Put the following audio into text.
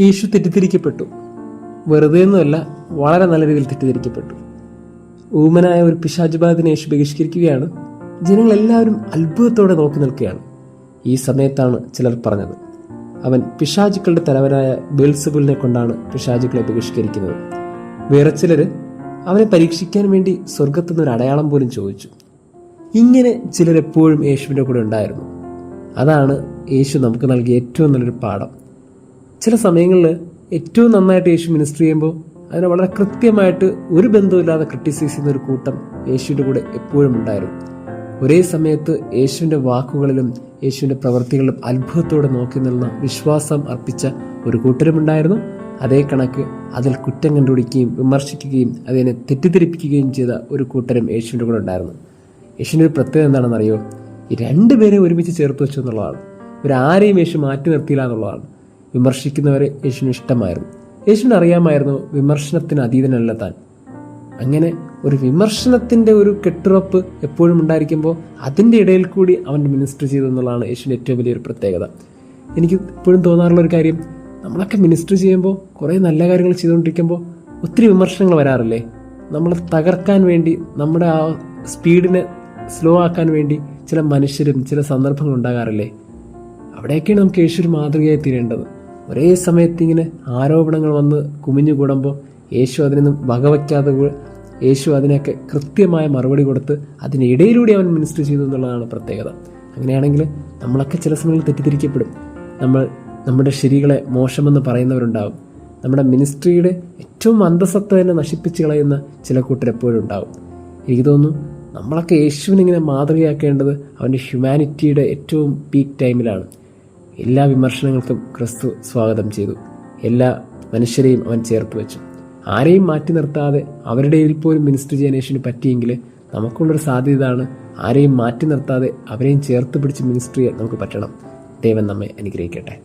യേശു തെറ്റിദ്ധരിക്കപ്പെട്ടു. വെറുതെ ഒന്നുമല്ല വളരെ നല്ല രീതിയിൽ തെറ്റിദ്ധരിക്കപ്പെട്ടു. ഊമനായ ഒരു പിശാചുബാധിനെ യേശു ബഹിഷ്കരിക്കുകയാണ്. ജനങ്ങളെല്ലാവരും അത്ഭുതത്തോടെ നോക്കി നിൽക്കുകയാണ്. ഈ സമയത്താണ് ചിലർ പറഞ്ഞത്. അവൻ പിശാചുക്കളുടെ തലവനായ ബേൽസബുലിനെ കൊണ്ടാണ് പിശാചുക്കളെ ബഹിഷ്കരിക്കുന്നത്. വേറെ ചിലർ അവനെ പരീക്ഷിക്കാൻ വേണ്ടി സ്വർഗത്തുനിന്ന് നിന്നൊരു അടയാളം പോലും ചോദിച്ചു. ഇങ്ങനെ ചിലരെപ്പോഴും യേശുവിന്റെ കൂടെ ഉണ്ടായിരുന്നു. അതാണ് യേശു നമുക്ക് നൽകിയ ഏറ്റവും നല്ലൊരു പാഠം. ചില സമയങ്ങളിൽ ഏറ്റവും നന്നായിട്ട് യേശു മിനിസ്റ്റർ ചെയ്യുമ്പോൾ അതിനെ വളരെ കൃത്യമായിട്ട് ഒരു ബന്ധവുമില്ലാതെ ക്രിട്ടിസൈസ് ചെയ്യുന്ന ഒരു കൂട്ടം യേശുവിന്റെ കൂടെ എപ്പോഴും ഉണ്ടായിരുന്നു. ഒരേ സമയത്ത് യേശുവിന്റെ വാക്കുകളിലും യേശുവിന്റെ പ്രവൃത്തികളിലും അത്ഭുതത്തോടെ നോക്കി നിന്ന വിശ്വാസം അർപ്പിച്ച ഒരു കൂട്ടരുമുണ്ടായിരുന്നു അതേ കണക്ക് അതിൽ കുറ്റം കണ്ടുപിടിക്കുകയും വിമർശിക്കുകയും അതിനെ തെറ്റിദ്ധരിപ്പിക്കുകയും ചെയ്ത ഒരു കൂട്ടരും യേശുവിന്റെ കൂടെ ഉണ്ടായിരുന്നു. യേശുവിന്റെ ഒരു പ്രത്യേകത എന്താണെന്നറിയോ? ഈ രണ്ടുപേരെ ഒരുമിച്ച് ചേർത്ത് വെച്ചു എന്നുള്ളതാണ് ഇവരാരെയും യേശു മാറ്റി നിർത്തിയില്ല എന്നുള്ളതാണ്. വിമർശിക്കുന്നവരെ യേശുവിന് ഇഷ്ടമായിരുന്നു. യേശുവിന് അറിയാമായിരുന്നു വിമർശനത്തിന് അതീതനല്ല താൻ. അങ്ങനെ ഒരു വിമർശനത്തിന്റെ ഒരു കെട്ടുറപ്പ് എപ്പോഴും ഉണ്ടായിരിക്കുമ്പോൾ അതിന്റെ ഇടയിൽ കൂടി അവൻ മിനിസ്റ്റർ ചെയ്തെന്നുള്ളതാണ് യേശുവിന്റെ ഏറ്റവും വലിയൊരു പ്രത്യേകത. എനിക്ക് ഇപ്പോഴും തോന്നാറുള്ള ഒരു കാര്യം നമ്മളൊക്കെ മിനിസ്റ്റർ ചെയ്യുമ്പോൾ കുറേ നല്ല കാര്യങ്ങൾ ചെയ്തുകൊണ്ടിരിക്കുമ്പോൾ ഒത്തിരി വിമർശനങ്ങൾ വരാറില്ലേ? നമ്മളെ തകർക്കാൻ വേണ്ടി നമ്മുടെ ആ സ്പീഡിനെ സ്ലോ ആക്കാൻ വേണ്ടി ചില മനുഷ്യരും ചില സന്ദർഭങ്ങൾ ഉണ്ടാകാറില്ലേ അവിടെയൊക്കെയാണ് നമുക്ക് യേശു ഒരു മാതൃകയായി തീരേണ്ടത്. ഒരേ സമയത്ത് ഇങ്ങനെ ആരോപണങ്ങൾ വന്ന് കുമിഞ്ഞു കൂടുമ്പോൾ യേശു അതിനൊന്നും വകവയ്ക്കാതെ യേശു അതിനൊക്കെ കൃത്യമായ മറുപടി കൊടുത്ത് അതിനിടയിലൂടെ അവൻ മിനിസ്റ്റർ ചെയ്തു എന്നുള്ളതാണ് പ്രത്യേകത. അങ്ങനെയാണെങ്കിൽ നമ്മളൊക്കെ ചില സമയങ്ങളിൽ തെറ്റിദ്ധരിക്കപ്പെടും. നമ്മൾ നമ്മുടെ ശരികളെ മോശമെന്ന് പറയുന്നവരുണ്ടാവും. നമ്മുടെ മിനിസ്ട്രിയുടെ ഏറ്റവും അന്തസത്ത തന്നെ നശിപ്പിച്ച് കളയുന്ന ചില കൂട്ടരെപ്പോഴും ഉണ്ടാവും. എനിക്ക് തോന്നുന്നു നമ്മളൊക്കെ യേശുവിനിങ്ങനെ മാതൃകയാക്കേണ്ടത് അവന്റെ ഹ്യൂമാനിറ്റിയുടെ ഏറ്റവും പീക്ക് ടൈമിലാണ് എല്ലാ വിമർശനങ്ങൾക്കും ക്രിസ്തു സ്വാഗതം ചെയ്തു. എല്ലാ മനുഷ്യരെയും അവൻ ചേർത്ത് വെച്ചു. ആരെയും മാറ്റി നിർത്താതെ അവരുടെ പോലും മിനിസ്റ്റർ ചെയ്യാൻ യേശുവിന് പറ്റിയെങ്കിൽ നമുക്കുള്ളൊരു സാധ്യതയാണ് ആരെയും മാറ്റി നിർത്താതെ അവരെയും ചേർത്ത് പിടിച്ച് മിനിസ്റ്റർ ചെയ്യാൻ നമുക്ക് പറ്റണം. ദൈവം നമ്മെ അനുഗ്രഹിക്കട്ടെ.